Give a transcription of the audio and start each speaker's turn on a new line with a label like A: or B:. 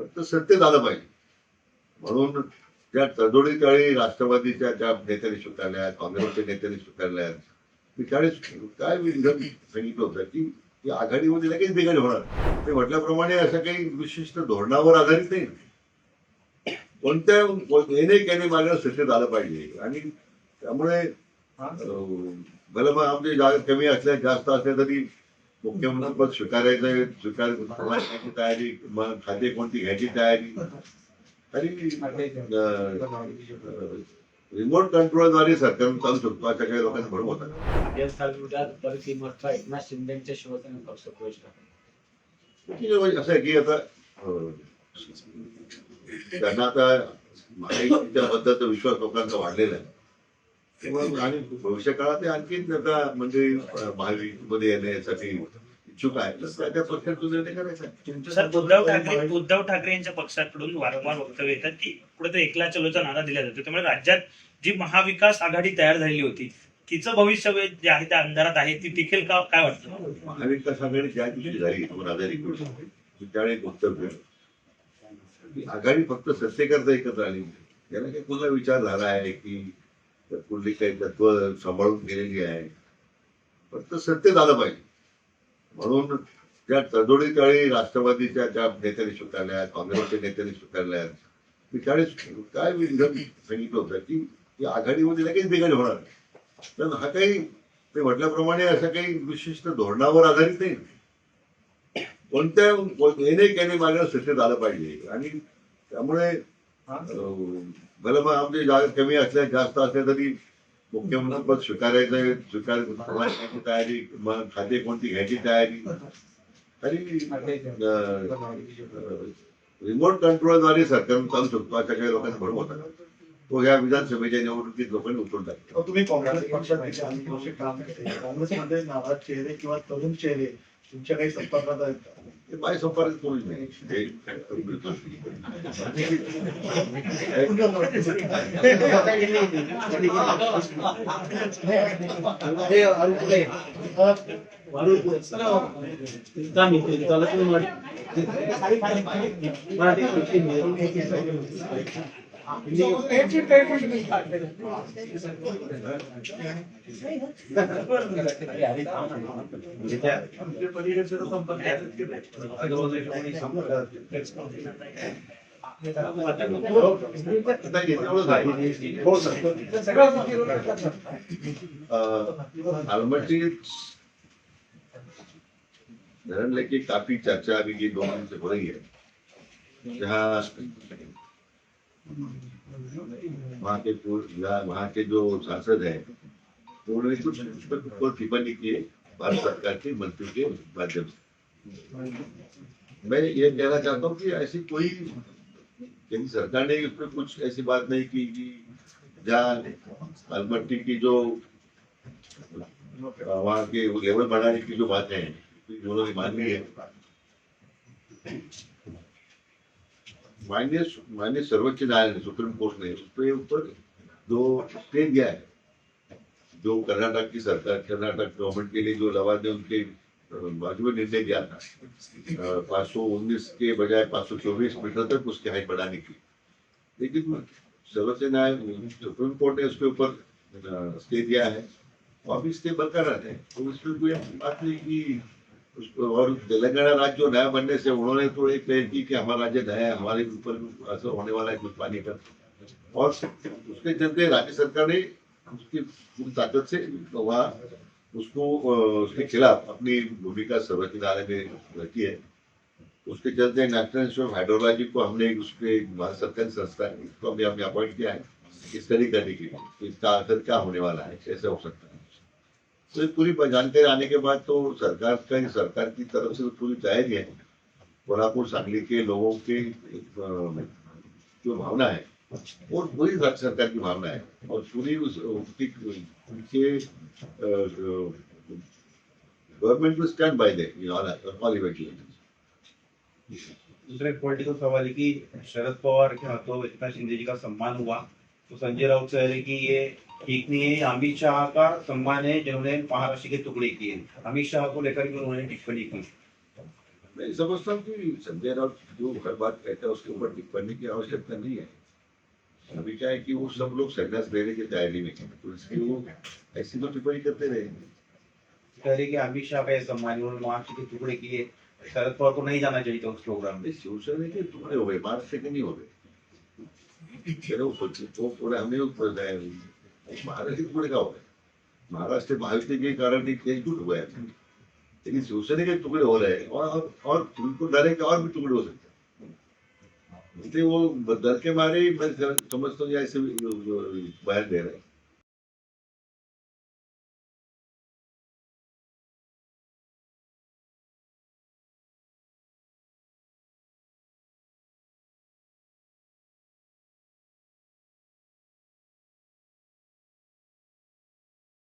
A: फक्त सत्य झालं पाहिजे. म्हणून त्या तडोडी काळी राष्ट्रवादीच्या ज्या नेत्यांनी स्वीकारल्या काँग्रेसच्या नेत्यांनी स्वीकारल्या मी त्यावेळेस काय मी सांगितलं होतं की ही आघाडीमध्ये लगेच बिघाड होणार. ते म्हटल्याप्रमाणे असं काही विशिष्ट धोरणावर आधारित नाही. कोणत्या येणे केने मागणं सत्य झालं पाहिजे. आणि त्यामुळे अं, भले मग आमचे कमी असल्या जास्त असल्या तरी मुख्यमंत्री पद स्वीकारायचं स्वीकार करण्याची तयारी मग खाते कोणती घ्यायची तयारी? रिमोट कंट्रोलद्वारे सरकार चालू शकतो अशा काही लोकांना भरम होता
B: या विरोधात परत एकनाथ शिंदेच्या शिवसेना पक्ष प्रवेश
A: असं आहे की आता अं, त्यांना आता बद्दलचा विश्वास लोकांचा वाढलेला आहे. आणि भविष्य काळात आणखी आता म्हणजे महायुतीमध्ये येण्यासाठी इच्छुक आहे तर त्या पक्षातून करायचा
C: उद्धव ठाकरे उद्धव ठाकरे यांच्या पक्षाकडून वारंवार वक्तव्य येतात की कुठे एकला चलोचा नारा दिला जातो. त्यामुळे राज्यात जी महाविकास आघाडी तयार झालेली होती तिचं भविष्य जे आहे त्या अंधारात आहे ती टिकेल का? काय वाटतं
A: महाविकास आघाडी ज्या दिवशी झाली दोन हजार एकोणीस त्यावेळी वक्तव्य आघाडी फक्त सत्तेकरता एकत्र आली नाही. याला काही पुन्हा विचार झाला आहे की कुठली काही तत्व सांभाळून गेलेली आहे. फक्त सत्य झालं पाहिजे. म्हणून त्या तडोडी त्यावेळी राष्ट्रवादीच्या ज्या नेत्यांनी स्वीकारल्या काँग्रेसच्या नेत्यांनी स्वीकारल्या मी त्यावेळेस काय सांगितलं होतं की ही आघाडीमध्ये लगेच बिघाड होणार तर हा काही ते म्हटल्याप्रमाणे असं काही विशिष्ट धोरणावर आधारित नाही. कोणत्या येणे केणे मागणं सत्य झालं पाहिजे. आणि त्यामुळे बरं भले मग आमची जागा कमी असल्या जास्त असल्या तरी मुख्यमंत्री पद स्वीकारायचं स्वीकार तयारी मग खाते कोणती घ्यायची तयारी. आणि रिमोट कंट्रोलद्वारे सरकार चालू शकतो अशा काही लोकांना भरम होता तो ह्या विधानसभेच्या निवडणुकीत लोकांनी उचलून टाकला
D: तुम्ही काँग्रेस पक्षात काँग्रेसमध्ये नाराज चेहरे किंवा तरुण चेहरे तुमच्या काही संपर्कात आहेत का?
A: ते माझ्या संपर्कात कोणीच नाही हे धरण लेके काफ़ी चर्चा अभी ये दो से हो रही है जहाँ वहाँ के वहाँ के जो सांसद हैं तो उन्होंने कुछ उस पर टिप्पणी की भारत सरकार के मंत्री के माध्यम से। मैं ये कहना चाहता हूँ कि ऐसी कोई केंद्र सरकार ने उस पर कुछ ऐसी बात नहीं की कि जहाँ अलमट्टी की जो, वहाँ के लेवल बढ़ाने की जो बातें हैं, उन्होंने मान ली है। माननीय माननीय सर्वोच्च न्यायालय, सुप्रीम कोर्ट ने उसके ऊपर जो स्टे दिया है। जो कर्नाटक की सरकार, कर्नाटक गवर्नमेंट के लिए जो लवादे उनके बाजू में निर्णय दिया था। पाँच सौ उन्नीस के बजाय पाँच सौ चौबीस मीटर तक उसकी हाइट बढ़ाने की लेकिन सर्वोच्च न्यायालय सुप्रीम कोर्ट ने उसके ऊपर स्टे दिया है। और अभी स्टे बरकरार है। तो उसमें कोई बात नहीं कि उसको और तेलंगाना राज्य जो नया बनने से उन्होंने तो एक तय की कि हमारा राज्य नया है, हमारे ऊपर असर होने वाला है, कुछ पानी का। और उसके चलते राज्य सरकार ने उसकी पूरी ताकत से वहाँ उसको उसके खिलाफ अपनी भूमिका सर्वोच्च न्यायालय में रखी है। उसके चलते नेशनल इंस्टीट्यूट ऑफ़ हाइड्रोलॉजी को हमने उसके सरकारी संस्था, इसको हमने अपॉइंट किया है स्टडी करने के लिए इसका असर क्या होने वाला है, कैसे हो सकता है। तो पूरी जानकारी आने के बाद तो सरकार का सरकार की तरफ़ से तो पूरी तैयारी है कोल्हापुर, सांगली के लोगों के जो भावना है और पूरी राज्य सरकार की भावना है। और पूरी उस, उनकी government will stand by them all
E: political सवाल है कि शरद पवार के हाथों एकनाथ शिंदे जी का सम्मान हुआ। तो संजय राउत कह रहे कि ये ठीक नहीं है अमित शाह का सम्मान है जिन्होंने महाराष्ट्र के टुकड़े किए अमित शाह को लेकर भी उन्होंने टिप्पणी की।
A: मैं समझता हूँ कि संजय राउत जो हर बात कहता है उसके ऊपर टिप्पणी की आवश्यकता नहीं है। अभी क्या है कि वो सब लोग संन्यास लेने की तैयारी में तो इसलिए वो ऐसी तो टिप्पणी करते रहे
E: कह रहे कि अमित शाह का सम्मान उन्होंने महाराष्ट्र के टुकड़े किए। शरद पवार को नहीं जाना चाहिए था उस प्रोग्राम में।
A: शिवसेना के टुकड़े हो गए महाराष्ट्र के नहीं हो गए? जाए महाराष्ट्र के टुकड़े का हो गए महाराष्ट्र महायुति के कारण एक देश हुआ है लेकिन शिवसेना के टुकड़े हो रहे हैं और उनको डर है कि और भी टुकड़े हो सकते हैं इसलिए वो डर के मारे ही मैं समझता हूँ ऐसे बयान दे रहे हैं